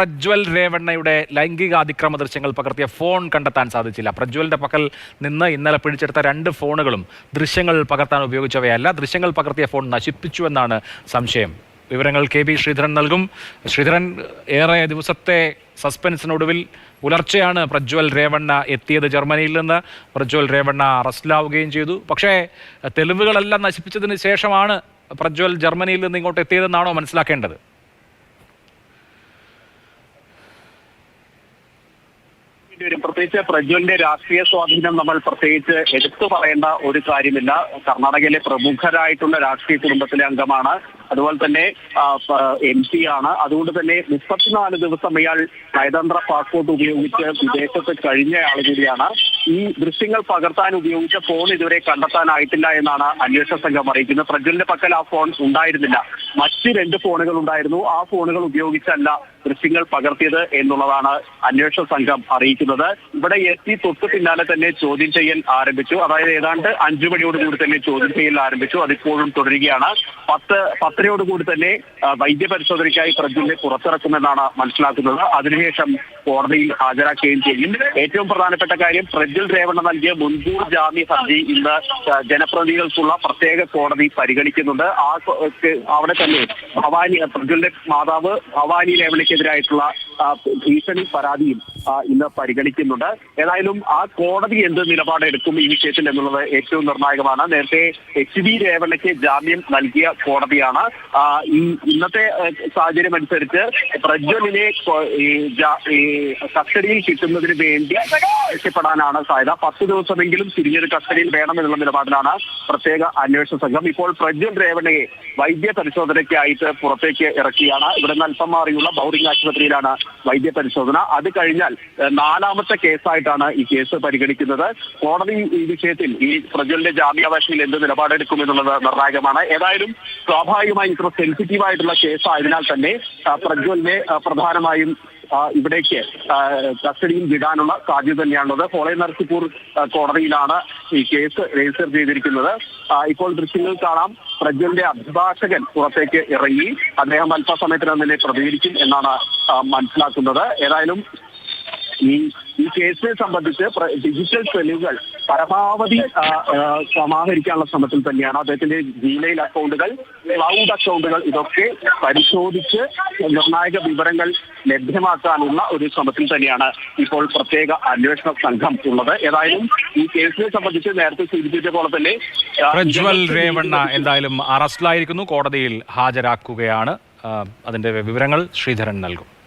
പ്രജ്വൽ രേവണ്ണയുടെ ലൈംഗിക അതിക്രമ ദൃശ്യങ്ങൾ പകർത്തിയ ഫോൺ കണ്ടെത്താൻ സാധിച്ചില്ല. പ്രജ്വലിന്റെ പക്കൽ നിന്ന് ഇന്നലെ പിടിച്ചെടുത്ത രണ്ട് ഫോണുകളും ദൃശ്യങ്ങൾ പകർത്താൻ ഉപയോഗിച്ചവയല്ല. ദൃശ്യങ്ങൾ പകർത്തിയ ഫോൺ നശിപ്പിച്ചു എന്നാണ് സംശയം. വിവരങ്ങൾ കെ ബി ശ്രീധരൻ നൽകും. ശ്രീധരൻ ഏറെ ദിവസത്തെ സസ്പെൻസിനൊടുവിൽ പുലർച്ചെയാണ് പ്രജ്വൽ രേവണ്ണ എത്തിയത് ജർമ്മനിയിൽ നിന്ന്. പ്രജ്വൽ രേവണ്ണ അറസ്റ്റിലാവുകയും ചെയ്തു. പക്ഷേ തെളിവുകളെല്ലാം നശിപ്പിച്ചതിന് ശേഷമാണ് പ്രജ്വൽ ജർമ്മനിയിൽ നിന്ന് ഇങ്ങോട്ട് എത്തിയതെന്നാണോ മനസ്സിലാക്കേണ്ടത്? വേണ്ടി വരും പ്രത്യേകിച്ച് പ്രജ്വലിന്റെ രാഷ്ട്രീയ സ്വാധീനം നമ്മൾ പ്രത്യേകിച്ച് എടുത്തു പറയേണ്ട ഒരു കാര്യമില്ല. കർണാടകയിലെ പ്രമുഖരായിട്ടുള്ള രാഷ്ട്രീയ കുടുംബത്തിലെ അംഗമാണ്. അതുപോലെ തന്നെ എം പി ആണ്. അതുകൊണ്ട് തന്നെ മുപ്പത്തിനാല് ദിവസം ഇയാൾ നയതന്ത്ര പാസ്പോർട്ട് ഉപയോഗിച്ച് വിദേശത്ത് കഴിഞ്ഞ ആൾ കൂടിയാണ്. ഈ ദൃശ്യങ്ങൾ പകർത്താൻ ഉപയോഗിച്ച ഫോൺ ഇതുവരെ കണ്ടെത്താനായിട്ടില്ല എന്നാണ് അന്വേഷണ സംഘം അറിയിക്കുന്നത്. പ്രജ്വലിന്റെ പക്കൽ ആ ഫോൺ ഉണ്ടായിരുന്നില്ല. മറ്റ് രണ്ട് ഫോണുകൾ ഉണ്ടായിരുന്നു. ആ ഫോണുകൾ ഉപയോഗിച്ചല്ല ദൃശ്യങ്ങൾ പകർത്തിയത് എന്നുള്ളതാണ് അന്വേഷണ സംഘം അറിയിക്കുന്നത്. ഇവിടെ എത്തി തൊട്ട് പിന്നാലെ തന്നെ ചോദ്യം ചെയ്യൽ ആരംഭിച്ചു. അതായത് ഏതാണ്ട് അഞ്ചു മണിയോടുകൂടി തന്നെ ചോദ്യം ചെയ്യൽ ആരംഭിച്ചു. അതിപ്പോഴും തുടരുകയാണ്. പത്ത് പത്തരയോടുകൂടി തന്നെ വൈദ്യ വൈദ്യപരിശോധനയ്ക്കായി പ്രജ്വലിനെ പുറത്തിറക്കുമെന്നാണ് മനസ്സിലാക്കുന്നത്. അതിനുശേഷം കോടതിയിൽ ഹാജരാക്കുകയും ചെയ്യും. ഏറ്റവും പ്രധാനപ്പെട്ട കാര്യം പ്രജ്വൽ രേവണ്ണ നൽകിയ മുൻകൂർ ജാമ്യ ഹർജി ഇന്ന് ജനപ്രതിനിധികൾക്കുള്ള പ്രത്യേക കോടതി പരിഗണിക്കുന്നുണ്ട്. ആ അവിടെ തന്നെ ഭവാനി പ്രജ്വലിന്റെ മാതാവ് ഭവാനി രേവണയ്ക്കെതിരായിട്ടുള്ള ഭീഷണി പരാതിയും ഇന്ന് പരിഗണിക്കുന്നുണ്ട്. ഏതായാലും ആ കോടതി എന്ത് നിലപാടെടുക്കും ഈ വിഷയത്തിൽ എന്നുള്ളത് ഏറ്റവും നിർണായകമാണ്. നേരത്തെ എച്ച് വി രേവണയ്ക്ക് ജാമ്യം നൽകിയ കോടതിയാണ്. ഈ ഇന്നത്തെ സാഹചര്യം അനുസരിച്ച് പ്രജ്വലിനെ കസ്റ്റഡിയിൽ കിട്ടുന്നതിന് വേണ്ടി രക്ഷപ്പെടാനാണ് സാധ്യത. പത്ത് ദിവസമെങ്കിലും തിരിഞ്ഞൊരു കസ്റ്റഡിയിൽ വേണമെന്നുള്ള നിലപാടിലാണ് പ്രത്യേക അന്വേഷണ സംഘം. ഇപ്പോൾ പ്രജ്വൽ രേവണയെ വൈദ്യ പരിശോധനയ്ക്കായിട്ട് പുറത്തേക്ക് ഇറക്കിയാണ്. ഇവിടെ നിന്ന് അല്പം മാറിയുള്ള ബൗറിംഗ് ആശുപത്രിയിലാണ് വൈദ്യ പരിശോധന അത് കഴിഞ്ഞാൽ നാലാമത്തെ കേസായിട്ടാണ് ഈ കേസ് പരിഗണിക്കുന്നത്. കോടതി ഈ വിഷയത്തിൽ ഈ പ്രജ്വലിന്റെ ജാമ്യാപേക്ഷയിൽ എന്ത് നിലപാടെടുക്കും എന്നുള്ളത് നിർണായകമാണ്. ഏതായാലും സ്വാഭാവികമായി ഇത്ര സെൻസിറ്റീവ് ആയിട്ടുള്ള കേസ് ആയതിനാൽ തന്നെ പ്രജ്വലിനെ പ്രധാനമായും ഇവിടേക്ക് കസ്റ്റഡിയിൽ വിടാനുള്ള സാധ്യത തന്നെയാണുള്ളത്. ഫോളെ നർസിപ്പൂർ കോടതിയിലാണ് ഈ കേസ് രജിസ്റ്റർ ചെയ്തിരിക്കുന്നത്. ഇപ്പോൾ ദൃശ്യങ്ങൾ കാണാം. പ്രജ്വലിന്റെ അഭിഭാഷകൻ പുറത്തേക്ക് ഇറങ്ങി അദ്ദേഹം അല്പസമയത്തിനകം തന്നെ പ്രതികരിക്കും എന്നാണ് മനസ്സിലാക്കുന്നത്. ഏതായാലും ഈ ഈ കേസിനെ സംബന്ധിച്ച് ഡിജിറ്റൽ തെളിവുകൾ പരമാവധി സമാഹരിക്കാനുള്ള ശ്രമത്തിൽ തന്നെയാണ് അദ്ദേഹത്തിന്റെ ജിമെയിൽ അക്കൗണ്ടുകൾ ക്ലൗഡ് അക്കൗണ്ടുകൾ ഇതൊക്കെ പരിശോധിച്ച് നിർണായക വിവരങ്ങൾ ലഭ്യമാക്കാനുള്ള ഒരു ശ്രമത്തിൽ തന്നെയാണ് ഇപ്പോൾ പ്രത്യേക അന്വേഷണ സംഘം ഉള്ളത്. ഏതായാലും ഈ കേസിനെ സംബന്ധിച്ച് നേരത്തെ സൂചിപ്പിച്ച പോലെ തന്നെ പ്രജ്വൽ രേവണ്ണ എന്തായാലും അറസ്റ്റിലായിരിക്കുന്നു. കോടതിയിൽ ഹാജരാക്കുകയാണ്. അതിന്റെ വിവരങ്ങൾ ശ്രീധരൻ നൽകും.